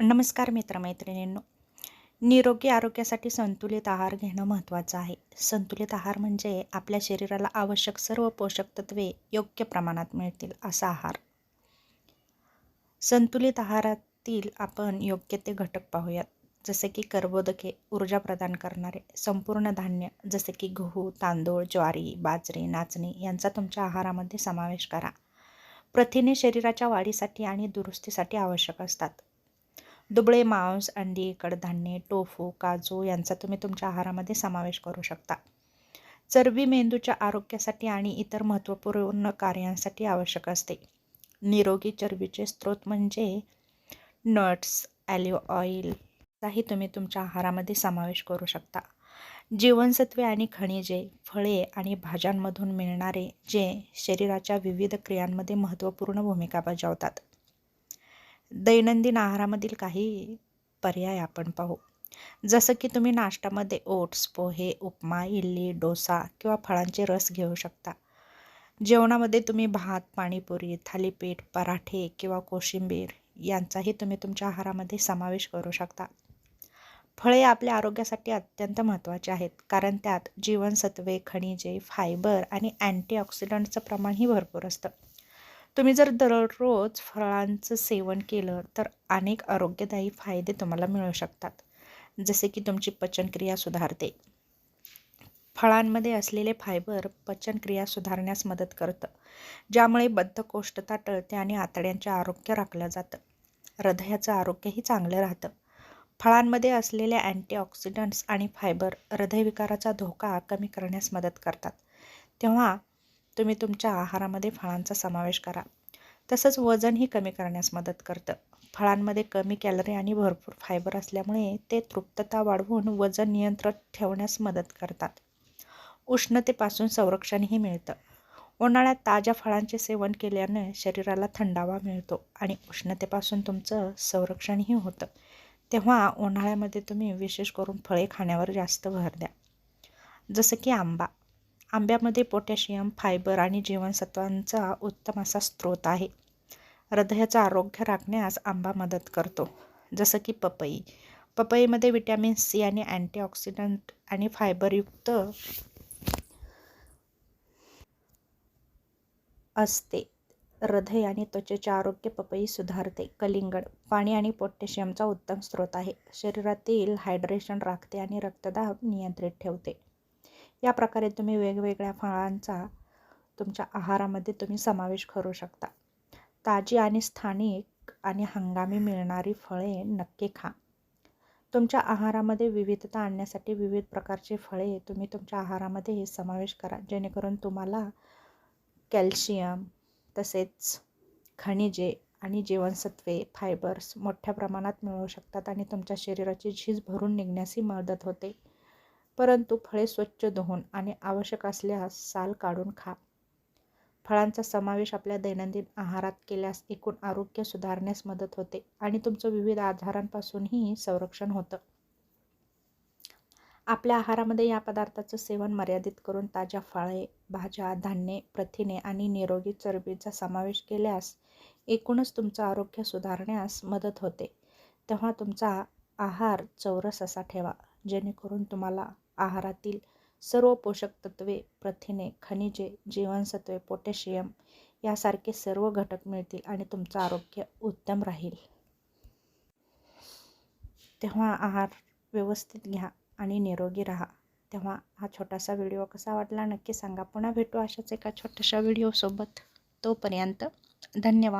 नमस्कार मित्रमैत्रिणींनो. निरोगी आरोग्यासाठी संतुलित आहार घेणं महत्त्वाचं आहे. संतुलित आहार म्हणजे आपल्या शरीराला आवश्यक सर्व पोषक तत्वे योग्य प्रमाणात मिळतील असा आहार. संतुलित आहारातील आपण योग्य ते घटक पाहूयात. जसे की कर्बोदके ऊर्जा प्रदान करणारे संपूर्ण धान्य जसे की गहू तांदूळ ज्वारी बाजरी नाचणी यांचा तुमच्या आहारामध्ये समावेश करा. प्रथिने शरीराच्या वाढीसाठी आणि दुरुस्तीसाठी आवश्यक असतात. दुबळे मांस अंडी कडधान्ये टोफू काजू यांचा तुम्ही तुमच्या आहारामध्ये समावेश करू शकता. चरबी मेंदूच्या आरोग्यासाठी आणि इतर महत्त्वपूर्ण कार्यांसाठी आवश्यक असते. निरोगी चरबीचे स्रोत म्हणजे नट्स ॲलिओ ऑइलचाही तुम्ही तुमच्या आहारामध्ये समावेश करू शकता. जीवनसत्वे आणि खनिजे फळे आणि भाज्यांमधून मिळणारे जे शरीराच्या विविध क्रियांमध्ये महत्त्वपूर्ण भूमिका बजावतात. दैनंदिन आहारामधील काही पर्याय आपण पाहू. जसं की तुम्ही नाश्त्यामध्ये ओट्स पोहे उपमा इडली डोसा किंवा फळांचे रस घेऊ शकता. जेवणामध्ये तुम्ही भात पाणीपुरी थालीपीठ पराठे किंवा कोशिंबीर यांचाही तुम्ही तुमच्या आहारामध्ये समावेश करू शकता. फळे आपल्या आरोग्यासाठी अत्यंत महत्त्वाचे आहेत कारण त्यात जीवनसत्वे खनिजे फायबर आणि अँटीऑक्सिडंटचं प्रमाणही भरपूर असतं. तुम्ही जर दररोज फळांचं सेवन केलं तर अनेक आरोग्यदायी फायदे तुम्हाला मिळू शकतात. जसे की तुमची पचनक्रिया सुधारते. फळांमध्ये असलेले फायबर पचनक्रिया सुधारण्यास मदत करतं ज्यामुळे बद्धकोष्ठता टळते आणि आतड्यांचे आरोग्य राखलं जातं. हृदयाचं आरोग्यही चांगलं राहतं. फळांमध्ये असलेले अँटीऑक्सिडंट्स आणि फायबर हृदयविकाराचा धोका कमी करण्यास मदत करतात. तेव्हा तुम्ही तुमच्या आहारामध्ये फळांचा समावेश करा. तसंच वजनही कमी करण्यास मदत करतं. फळांमध्ये कमी कॅलरी आणि भरपूर फायबर असल्यामुळे ते तृप्तता वाढवून वजन नियंत्रित ठेवण्यास मदत करतात. उष्णतेपासून संरक्षणही मिळतं. उन्हाळ्यात ताज्या फळांचे सेवन केल्यानं शरीराला थंडावा मिळतो आणि उष्णतेपासून तुमचं संरक्षणही होतं. तेव्हा उन्हाळ्यामध्ये तुम्ही विशेष करून फळे खाण्यावर जास्त भर द्या. जसं की आंबा. आंब्यामध्ये पोटॅशियम फायबर आणि जीवनसत्वांचा उत्तम असा स्रोत आहे. हृदयाचं आरोग्य राखण्यास आंबा मदत करतो जसं की पपई. पपईमध्ये विटॅमिन सी आणि अँटीऑक्सिडंट आणि फायबरयुक्त असते. हृदय आणि त्वचेचे आरोग्य पपई सुधारते कलिंगड पाणी आणि पोटॅशियमचा उत्तम स्रोत आहे. शरीरातील हायड्रेशन राखते आणि रक्तदाब नियंत्रित ठेवते. या प्रकारे तुम्ही वेगवेगळ्या फळांचा तुमच्या आहारामध्ये तुम्ही समावेश करू शकता. ताजी आणि स्थानिक आणि हंगामी मिळणारी फळे नक्की खा. तुमच्या आहारामध्ये विविधता आणण्यासाठी विविध प्रकारचे फळे तुम्ही तुमच्या आहारामध्ये समावेश करा. जेणेकरून तुम्हाला कॅल्शियम तसेच खनिजे आणि जीवनसत्वे फायबर्स मोठ्या प्रमाणात मिळू शकतात आणि तुमच्या शरीराची झीज भरून निघण्यासही मदत होते. परंतु फळे स्वच्छ धुवून आणि आवश्यक असल्यास साल काढून खा. फळांचा समावेश आपल्या दैनंदिन आहारात केल्यास एकूण आरोग्य सुधारण्यास मदत होते आणि तुमचं विविध आजारांपासूनही संरक्षण होतं. आपल्या आहारामध्ये या पदार्थाचं सेवन मर्यादित करून ताज्या फळे भाज्या धान्ये प्रथिने आणि निरोगी चरबीचा समावेश केल्यास एकूणच तुमचं आरोग्य सुधारण्यास मदत होते. तेव्हा तुमचा आहार चौरस असा ठेवा जेणेकरून तुम्हाला आहारातील सर्व पोषक तत्वे प्रथिने खनिजे जीवनसत्वे पोटॅशियम यासारखे सर्व घटक मिळतील आणि तुमचं आरोग्य उत्तम राहील. तेव्हा आहार व्यवस्थित घ्या आणि निरोगी राहा. तेव्हा हा छोटासा व्हिडिओ कसा वाटला नक्की सांगा. पुन्हा भेटू अशाच एका छोट्याशा व्हिडिओसोबत. तोपर्यंत धन्यवाद.